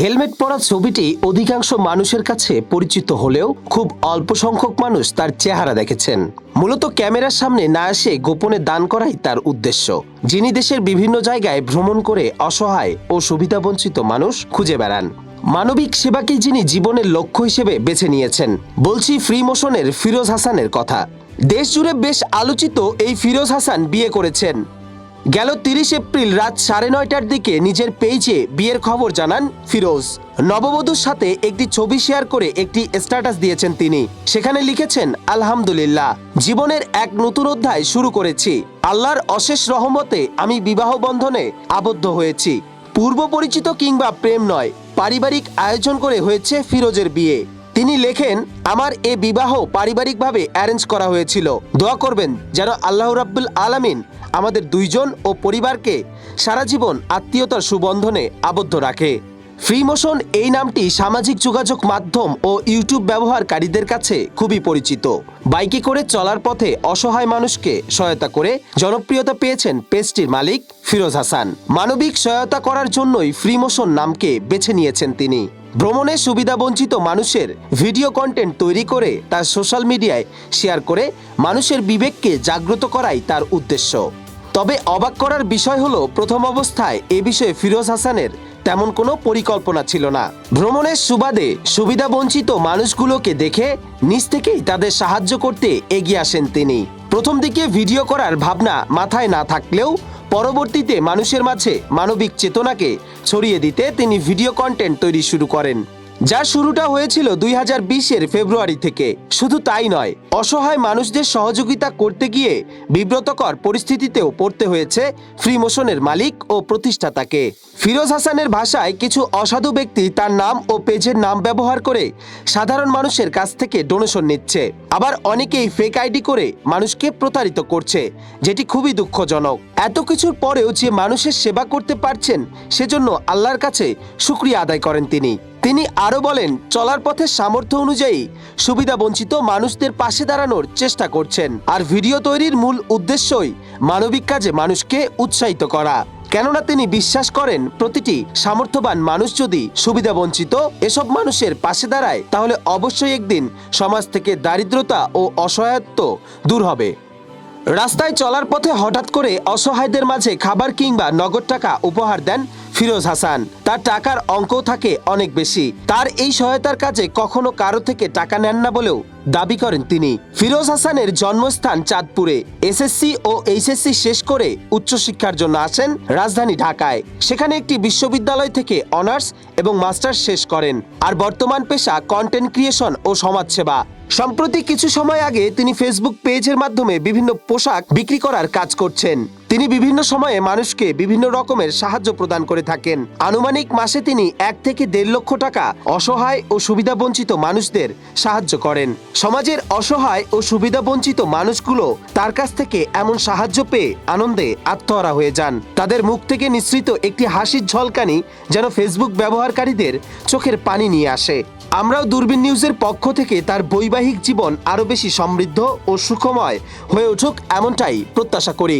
Helmet পরা ছবিটি অধিকাংশ মানুষের কাছে পরিচিত হলেও খুব অল্প সংখ্যক মানুষ তার চেহারা দেখেছেন। মূলত ক্যামেরার সামনে না এসে গোপনে দান করাই তার উদ্দেশ্য। যিনি দেশের বিভিন্ন জায়গায় ভ্রমণ করে অসহায় ও সুবিধাবঞ্চিত মানুষ খুঁজে বেড়ান। মানবিক সেবাকে যিনি জীবনের লক্ষ্য হিসেবে বেছে নিয়েছেন। বলছি ফ্রি মোশনের ফিরোজ হাসানের কথা। দেশ জুড়ে বেশ আলোচিত এই ফিরোজ হাসান বিয়ে করেছেন। গেল তিরিশ এপ্রিল রাত সাড়ে নয়টার দিকে নিজের পেজে বিয়ের খবর জানান ফিরোজ। নববধূর সাথে একটি ছবি শেয়ার করে একটি স্ট্যাটাস দিয়েছেন তিনি। সেখানে লিখেছেন, আলহামদুলিল্লাহ, জীবনের এক নতুন অধ্যায় শুরু করেছি। আল্লাহর অশেষ রহমতে আমি বিবাহ বন্ধনে আবদ্ধ হয়েছি। পূর্ব পরিচিত কিংবা প্রেম নয়, পারিবারিক আয়োজন করে হয়েছে ফিরোজের বিয়ে। তিনি লেখেন, আমার এ বিবাহ পারিবারিকভাবে অ্যারেঞ্জ করা হয়েছিল। দোয়া করবেন যেন আল্লাহ রাব্বুল আলামিন আমাদের দুইজন ও পরিবারকে সারা জীবন আত্মীয়তার সুবন্ধনে আবদ্ধ রাখে। ফ্রি মোশন এই নামটি সামাজিক যোগাযোগ মাধ্যম ও ইউটিউব ব্যবহারকারীদের কাছে খুবই পরিচিত। বাইকে করে চলার পথে অসহায় মানুষকে সহায়তা করে জনপ্রিয়তা পেয়েছেন পেজটির মালিক ফিরোজ হাসান। মানবিক সহায়তা করার জন্যই ফ্রি মোশন নামকে বেছে নিয়েছেন তিনি। ভ্রমণে সুবিধাবঞ্চিত মানুষের ভিডিও কন্টেন্ট তৈরি করে তার সোশ্যাল মিডিয়ায় শেয়ার করে মানুষের বিবেককে জাগ্রত করাই তার উদ্দেশ্য। তবে অবাক করার বিষয় হলো, প্রথম অবস্থায় এ বিষয়ে ফিরোজ হাসানের তেমন কোনো পরিকল্পনা ছিল না। ভ্রমণের সুবাদে সুবিধাবঞ্চিত মানুষগুলোকে দেখে নিজ থেকেই তাদের সাহায্য করতে এগিয়ে আসেন তিনি। প্রথম দিকে ভিডিও করার ভাবনা মাথায় না থাকলেও পরবর্তীতে মানুষের মাঝে মানবিক চেতনাকে ছড়িয়ে দিতে তিনি ভিডিও কন্টেন্ট তৈরি শুরু করেন। যার শুরুটা হয়েছিল দুই হাজার বিশের ফেব্রুয়ারি থেকে। শুধু তাই নয়, অসহায় মানুষদের সহযোগিতা করতে গিয়ে বিব্রতকর পরিস্থিতিতেও পড়তে হয়েছে ফ্রি মোশনের মালিক ও প্রতিষ্ঠাতাকে। ফিরোজ হাসানের ভাষায় কিছু অসাধু ব্যক্তি তার নাম ও পেজের নাম ব্যবহার করে সাধারণ মানুষের কাছ থেকে ডোনেশন নিচ্ছে। আবার অনেকেই ফেক আইডি করে মানুষকে প্রতারিত করছে, যেটি খুবই দুঃখজনক। এত কিছুর পরেও যে মানুষের সেবা করতে পারছেন, সেজন্য আল্লাহর কাছে শুক্রিয়া আদায় করেন তিনি। তিনি আরও বলেন, চলার পথের সামর্থ্য অনুযায়ী সুবিধা বঞ্চিত মানুষদের পাশে দাঁড়ানোর চেষ্টা করছেন। আর ভিডিও তৈরির মূল উদ্দেশ্যই মানবিক কাজে মানুষকে উৎসাহিত করা। কেননা তিনি বিশ্বাস করেন, প্রতিটি সামর্থ্যবান মানুষ যদি সুবিধা বঞ্চিত এসব মানুষের পাশে দাঁড়ায়, তাহলে অবশ্যই একদিন সমাজ থেকে দারিদ্রতা ও অসহায়ত্ব দূর হবে। রাস্তায় চলার পথে হঠাৎ করে অসহায়দের মাঝে খাবার কিংবা নগদ টাকা উপহার দেন ফিরোজ হাসান, তার টাকার অঙ্কও থাকে অনেক বেশি। তার এই সহায়তার কাজে কখনো কারও থেকে টাকা নেন না বলেও দাবি করেন তিনি। ফিরোজ হাসানের জন্মস্থান চাঁদপুরে। এসএসসি ও এইচএসসি শেষ করে উচ্চশিক্ষার জন্য আসেন রাজধানী ঢাকায়। সেখানে একটি বিশ্ববিদ্যালয় থেকে অনার্স এবং মাস্টার্স শেষ করেন। আর বর্তমান পেশা কন্টেন্ট ক্রিয়েশন ও সমাজসেবা। সম্প্রতি কিছু সময় আগে তিনি ফেসবুক পেজের মাধ্যমে বিভিন্ন পোশাক বিক্রি করার কাজ করছেন। তিনি বিভিন্ন সময়ে মানুষকে বিভিন্ন রকমের সাহায্য প্রদান করে থাকেন। আনুমানিক মাসে তিনি এক থেকে দেড় লক্ষ টাকা অসহায় ও সুবিধাবঞ্চিত মানুষদের সাহায্য করেন। সমাজের অসহায় ও সুবিধাবঞ্চিত মানুষগুলো তার কাছ থেকে এমন সাহায্য পেয়ে আনন্দে আত্মহারা হয়ে যান। তাদের মুখ থেকে নিঃসৃত একটি হাসির ঝলকানি যেন ফেসবুক ব্যবহারকারীদের চোখের পানি নিয়ে আসে। আমরাও দূরবীন নিউজের পক্ষ থেকে তার বৈবাহিক জীবন আরও বেশি সমৃদ্ধ ও সুখময় হয়ে উঠুক এমনটাই প্রত্যাশা করি।